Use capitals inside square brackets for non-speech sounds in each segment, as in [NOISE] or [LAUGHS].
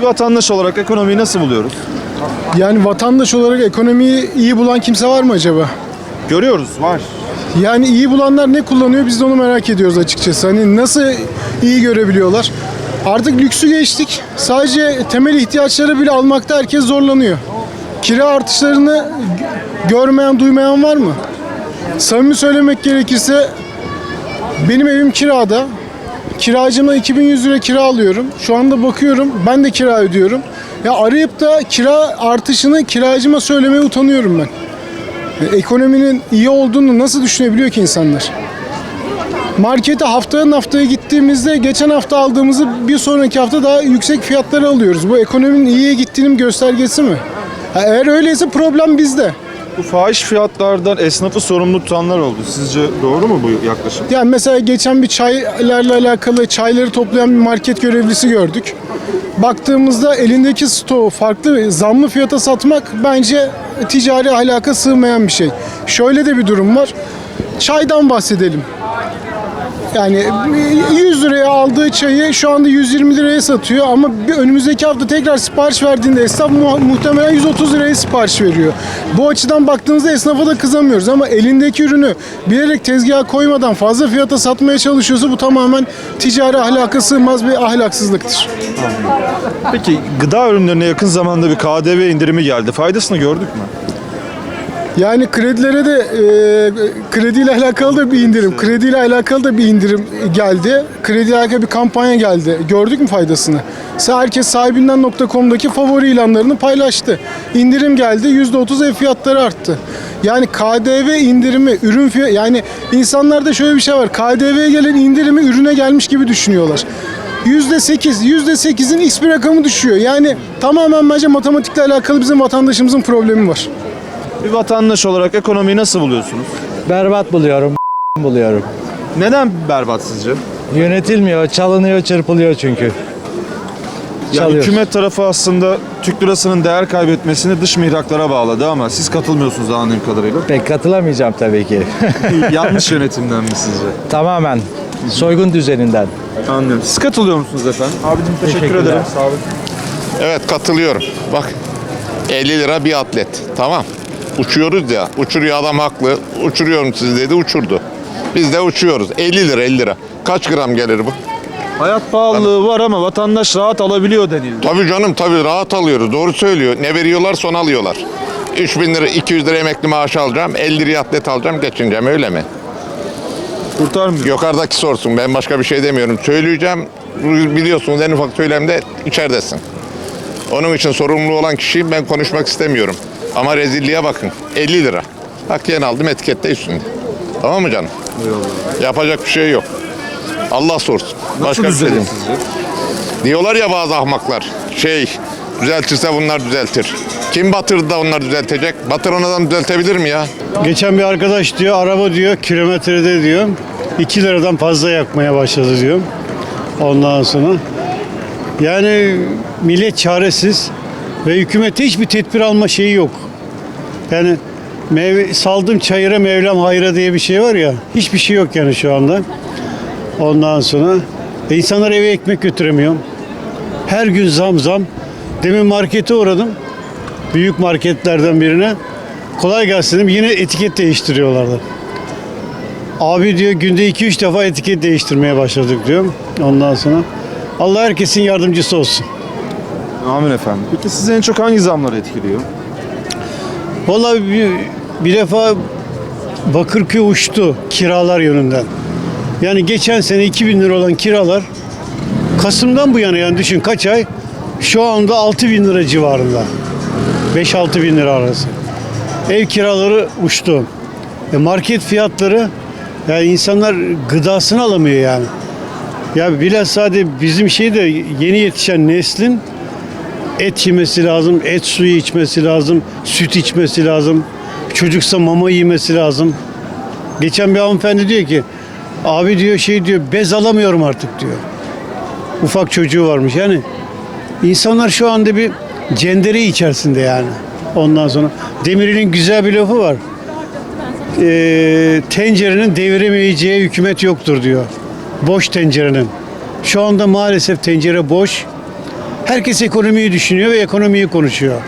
Bir vatandaş olarak ekonomiyi nasıl buluyoruz? Yani vatandaş olarak ekonomiyi iyi bulan kimse var mı acaba? Görüyoruz, var. Yani iyi bulanlar ne kullanıyor biz de onu merak ediyoruz açıkçası. Hani nasıl iyi görebiliyorlar? Artık lüksü geçtik. Sadece temel ihtiyaçları bile almakta herkes zorlanıyor. Kira artışlarını görmeyen, duymayan var mı? Samimi söylemek gerekirse benim evim kirada. Kiracıma 2100 lira kira alıyorum. Şu anda bakıyorum ben de kira ödüyorum. Ya arayıp da kira artışını kiracıma söylemeye utanıyorum ben. E, Ekonominin iyi olduğunu nasıl düşünebiliyor ki insanlar? Markete haftanın haftaya gittiğimizde geçen hafta aldığımızı bir sonraki hafta daha yüksek fiyatlara alıyoruz. Bu ekonominin iyiye gittiğinin göstergesi mi? Ha, eğer öyleyse problem bizde. Bu fahiş fiyatlardan esnafı sorumlu tutanlar oldu. Sizce doğru mu bu yaklaşım? Yani mesela geçen bir çaylarla alakalı çayları toplayan bir market görevlisi gördük. Baktığımızda elindeki stoğu farklı zamlı fiyata satmak bence ticari ahlaka sığmayan bir şey. Şöyle de bir durum var. Çaydan bahsedelim. Yani 100 liraya aldığı çayı şu anda 120 liraya satıyor ama bir önümüzdeki hafta tekrar sipariş verdiğinde esnaf mu- muhtemelen 130 liraya sipariş veriyor. Bu açıdan baktığımızda esnafa da kızamıyoruz ama elindeki ürünü bilerek tezgaha koymadan fazla fiyata satmaya çalışıyorsa bu tamamen ticari ahlaka sığmaz bir ahlaksızlıktır. Peki gıda ürünlerine yakın zamanda bir KDV indirimi geldi. Faydasını gördük mü? Yani kredilere de e, krediyle alakalı da bir indirim, krediyle alakalı da bir indirim geldi. Krediyle alakalı bir kampanya geldi. Gördük mü faydasını? Herkes sahibinden.com'daki favori ilanlarını paylaştı. İndirim geldi, %30 ev fiyatları arttı. Yani KDV indirimi, ürün fiyatı, yani insanlarda şöyle bir şey var. KDV'ye gelen indirimi ürüne gelmiş gibi düşünüyorlar. %8, %8'in X bir rakamı düşüyor. Yani tamamen bence matematikle alakalı bizim vatandaşımızın problemi var. Bir vatandaş olarak ekonomiyi nasıl buluyorsunuz? Berbat buluyorum, [LAUGHS] buluyorum. Neden berbat sizce? Yönetilmiyor, çalınıyor, çırpılıyor çünkü. Yani hükümet tarafı aslında Türk lirasının değer kaybetmesini dış mihraklara bağladı ama siz katılmıyorsunuz anladığım kadarıyla. Pek katılamayacağım tabii ki. [LAUGHS] Yanlış [LAUGHS] yönetimden mi sizce? Tamamen soygun düzeninden. Anlıyorum. Siz katılıyor musunuz efendim? Abicim teşekkür Teşekkürler. ederim. Sağ olun. Evet katılıyorum. Bak 50 lira bir atlet. Tamam. Uçuyoruz ya. Uçuruyor adam haklı. Uçuruyorum sizi dedi uçurdu. Biz de uçuyoruz. 50 lira 50 lira. Kaç gram gelir bu? Hayat pahalılığı var ama vatandaş rahat alabiliyor denildi. Tabii canım tabii rahat alıyoruz. Doğru söylüyor. Ne veriyorlar son alıyorlar. 3000 lira 200 lira emekli maaşı alacağım. 50 liraya atlet alacağım geçineceğim öyle mi? Kurtarmıyor. Yukarıdaki sorsun ben başka bir şey demiyorum. Söyleyeceğim biliyorsunuz en ufak söylemde içeridesin. Onun için sorumlu olan kişiyim ben konuşmak istemiyorum. Ama rezilliğe bakın 50 lira. Bak yeni aldım etikette üstünde. Tamam mı canım? Yapacak bir şey yok. Allah sorsun. Nasıl Başka bir şey değil. Diyorlar ya bazı ahmaklar. Şey düzeltirse bunlar düzeltir. Kim batırdı da onlar düzeltecek? Batıran adam düzeltebilir mi ya? Geçen bir arkadaş diyor araba diyor kilometrede diyor 2 liradan fazla yakmaya başladı diyor. Ondan sonra yani millet çaresiz ve hükümete hiçbir tedbir alma şeyi yok. Yani meyve, saldım çayıra mevlam hayra diye bir şey var ya hiçbir şey yok yani şu anda. Ondan sonra e, insanlar eve ekmek götüremiyor. Her gün zam zam. Demin markete uğradım. Büyük marketlerden birine. Kolay gelsin dedim. Yine etiket değiştiriyorlardı. Abi diyor günde 2-3 defa etiket değiştirmeye başladık diyor. Ondan sonra Allah herkesin yardımcısı olsun. Amin efendim. Peki sizi en çok hangi zamlar etkiliyor? Vallahi bir, bir defa Bakırköy uçtu kiralar yönünden. Yani geçen sene 2000 lira olan kiralar Kasım'dan bu yana yani düşün kaç ay şu anda 6000 lira civarında. 5-6 bin lira arası. Ev kiraları uçtu. E market fiyatları yani insanlar gıdasını alamıyor yani. Ya sadece bizim şeyde yeni yetişen neslin et yemesi lazım, et suyu içmesi lazım, süt içmesi lazım. Çocuksa mama yemesi lazım. Geçen bir hanımefendi diyor ki abi diyor şey diyor bez alamıyorum artık diyor. Ufak çocuğu varmış yani. insanlar şu anda bir cendere içerisinde yani. Ondan sonra Demirel'in güzel bir lafı var. Ee, tencerenin deviremeyeceği hükümet yoktur diyor. Boş tencerenin. Şu anda maalesef tencere boş. Herkes ekonomiyi düşünüyor ve ekonomiyi konuşuyor.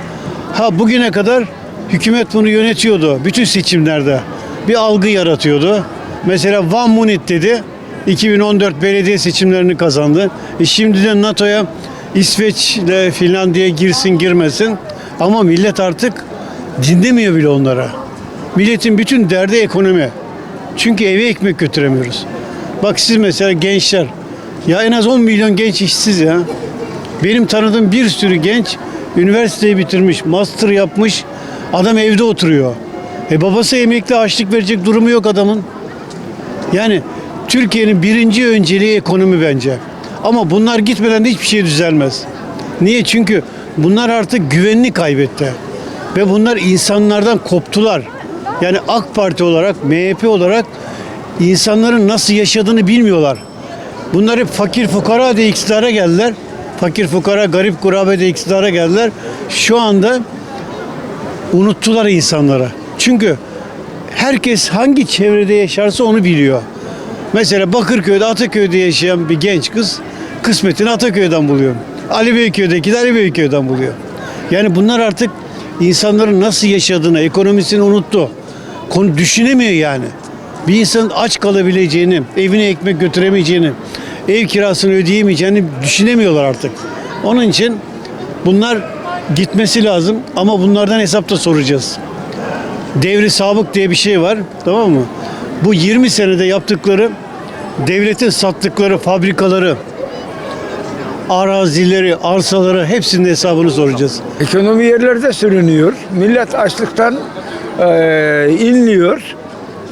Ha bugüne kadar hükümet bunu yönetiyordu bütün seçimlerde. Bir algı yaratıyordu. Mesela Van Munit dedi. 2014 belediye seçimlerini kazandı. E şimdi de NATO'ya İsveç ile Finlandiya girsin girmesin. Ama millet artık dinlemiyor bile onlara. Milletin bütün derdi ekonomi. Çünkü eve ekmek götüremiyoruz. Bak siz mesela gençler. Ya en az 10 milyon genç işsiz ya. Benim tanıdığım bir sürü genç üniversiteyi bitirmiş, master yapmış. Adam evde oturuyor. E babası emekli açlık verecek durumu yok adamın. Yani Türkiye'nin birinci önceliği ekonomi bence. Ama bunlar gitmeden de hiçbir şey düzelmez. Niye? Çünkü bunlar artık güvenini kaybetti. Ve bunlar insanlardan koptular. Yani AK Parti olarak, MHP olarak insanların nasıl yaşadığını bilmiyorlar. Bunlar hep fakir fukara diye iktidara geldiler. Fakir fukara, garip kurabe diye iktidara geldiler. Şu anda unuttular insanlara. Çünkü herkes hangi çevrede yaşarsa onu biliyor. Mesela Bakırköy'de, Ataköy'de yaşayan bir genç kız kısmetini Ataköy'den buluyor. Ali Beyköy'deki de Ali Beyköy'den buluyor. Yani bunlar artık insanların nasıl yaşadığını, ekonomisini unuttu. Konu düşünemiyor yani. Bir insanın aç kalabileceğini, evine ekmek götüremeyeceğini, ev kirasını ödeyemeyeceğini düşünemiyorlar artık. Onun için bunlar gitmesi lazım ama bunlardan hesap da soracağız devri sabık diye bir şey var. Tamam mı? Bu 20 senede yaptıkları devletin sattıkları fabrikaları, arazileri, arsaları hepsinin hesabını soracağız. Ekonomi yerlerde sürünüyor. Millet açlıktan eee inliyor.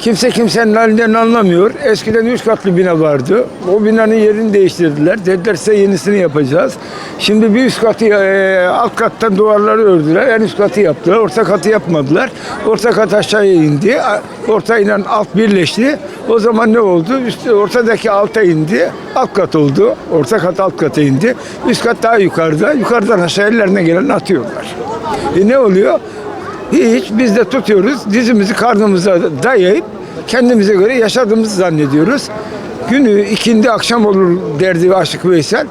Kimse kimsenin halinden anlamıyor. Eskiden üç katlı bina vardı. O binanın yerini değiştirdiler. Dediler size yenisini yapacağız. Şimdi bir üst katı eee, alt kattan duvarları ördüler. En üst katı yaptılar. Orta katı yapmadılar. Orta kat aşağıya indi. Orta inen alt birleşti. O zaman ne oldu? Üstü, ortadaki alta indi. Alt kat oldu. Orta kat alt kata indi. Üst kat daha yukarıda. Yukarıdan aşağı ellerine gelen atıyorlar. E ne oluyor? Hiç biz de tutuyoruz dizimizi karnımıza dayayıp kendimize göre yaşadığımızı zannediyoruz. Günü ikindi akşam olur derdi Aşık Veysel.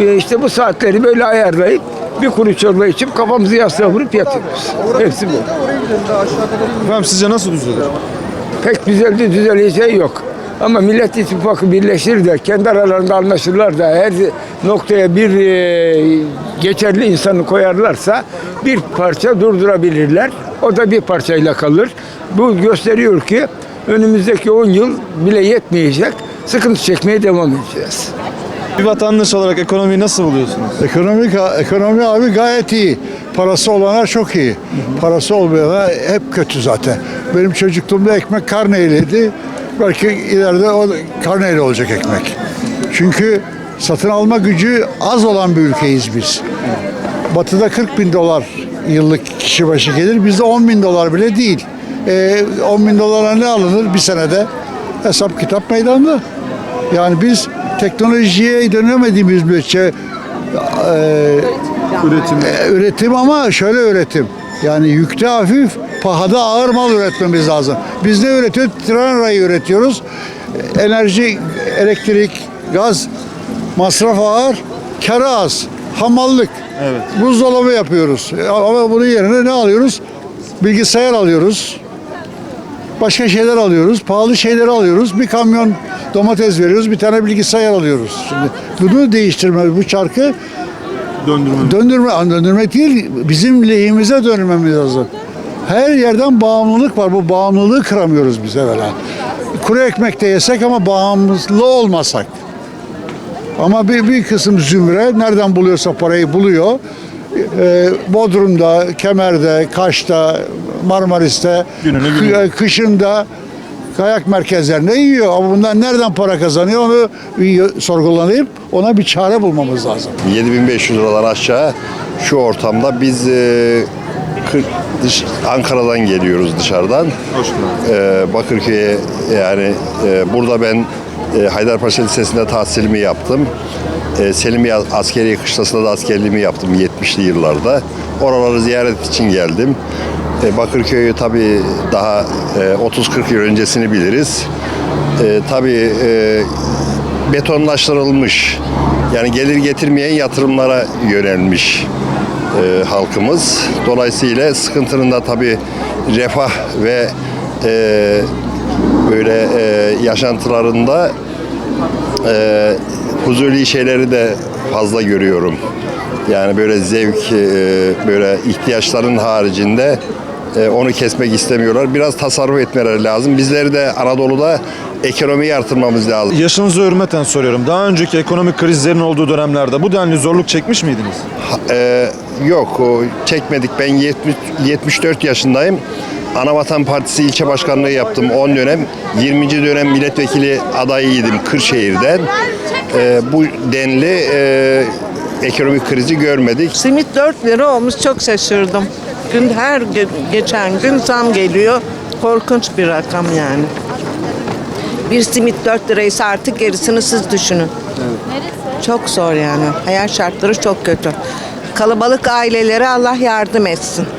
E işte bu saatleri böyle ayarlayıp bir kuru çorba içip kafamızı yastığa vurup yatıyoruz. Hepsi bu. Efendim sizce nasıl düzelir? Pek düzeldi düzeleceği yok. Ama Millet İttifakı birleşir de kendi aralarında anlaşırlar da her noktaya bir e, geçerli insanı koyarlarsa bir parça durdurabilirler. O da bir parçayla kalır. Bu gösteriyor ki önümüzdeki 10 yıl bile yetmeyecek. Sıkıntı çekmeye devam edeceğiz. Bir vatandaş olarak ekonomiyi nasıl buluyorsunuz? Ekonomik ekonomi abi gayet iyi. Parası olana çok iyi. Parası olmayana hep kötü zaten. Benim çocukluğumda ekmek karneyliydi. Belki ileride o karneyle olacak ekmek. Çünkü satın alma gücü az olan bir ülkeyiz biz. Batı'da 40 bin dolar yıllık kişi başı gelir. Bizde 10 bin dolar bile değil. E, 10 bin dolara ne alınır bir senede? Hesap kitap meydanda. Yani biz teknolojiye dönemediğimiz müddetçe e, Üretim. e, üretim ama şöyle üretim. Yani yükte hafif, pahada ağır mal üretmemiz lazım. Biz ne üretiyoruz? Tren rayı üretiyoruz. Enerji, elektrik, gaz masraf ağır, karı az. Hamallık. Evet. Buzdolabı yapıyoruz. E, Ama bunun yerine ne alıyoruz? Bilgisayar alıyoruz. Başka şeyler alıyoruz. Pahalı şeyleri alıyoruz. Bir kamyon domates veriyoruz. Bir tane bilgisayar alıyoruz. Şimdi bunu değiştirme, bu çarkı Döndürme. döndürme, döndürmek değil, bizim lehimize dönmemiz lazım. Her yerden bağımlılık var. Bu bağımlılığı kıramıyoruz biz evvela. Kuru ekmek de yesek ama bağımlı olmasak. Ama bir, bir kısım zümre nereden buluyorsa parayı buluyor. Ee, Bodrum'da, Kemer'de, Kaş'ta, Marmaris'te, Gününü günü. kışında kayak merkezlerinde yiyor. Ama bundan nereden para kazanıyor onu sorgulanıp ona bir çare bulmamız lazım. 7500 liradan aşağı şu ortamda biz e, dış, Ankara'dan geliyoruz dışarıdan. Hoş geldin. E, Bakırköy'e yani e, burada ben e, Haydarpaşa Lisesi'nde tahsilimi yaptım. E, Selimiye Askeri Kışlası'nda da askerliğimi yaptım 70'li yıllarda. Oraları ziyaret için geldim. E, Bakırköy'ü tabii daha e, 30-40 yıl öncesini biliriz. E, tabii e, betonlaştırılmış. Yani gelir getirmeyen yatırımlara yönelmiş e, halkımız. Dolayısıyla sıkıntının da tabii refah ve e, böyle e, yaşantılarında e, huzuri şeyleri de fazla görüyorum. Yani böyle zevk, e, böyle ihtiyaçların haricinde e, onu kesmek istemiyorlar. Biraz tasarruf etmeleri lazım. Bizleri de Anadolu'da ekonomiyi artırmamız lazım. Yaşınızı hürmeten soruyorum. Daha önceki ekonomik krizlerin olduğu dönemlerde bu denli zorluk çekmiş miydiniz? Ee, yok o çekmedik. Ben 70, 74 yaşındayım. Anavatan Partisi ilçe başkanlığı yaptım 10 dönem. 20. dönem milletvekili adayıydım Kırşehir'den. Ee, bu denli e, ekonomik krizi görmedik. Simit 4 lira olmuş çok şaşırdım. Gün her gün, geçen gün zam geliyor. Korkunç bir rakam yani. Bir simit 4 liraysa artık gerisini siz düşünün. Çok zor yani. Hayat şartları çok kötü. Kalabalık ailelere Allah yardım etsin.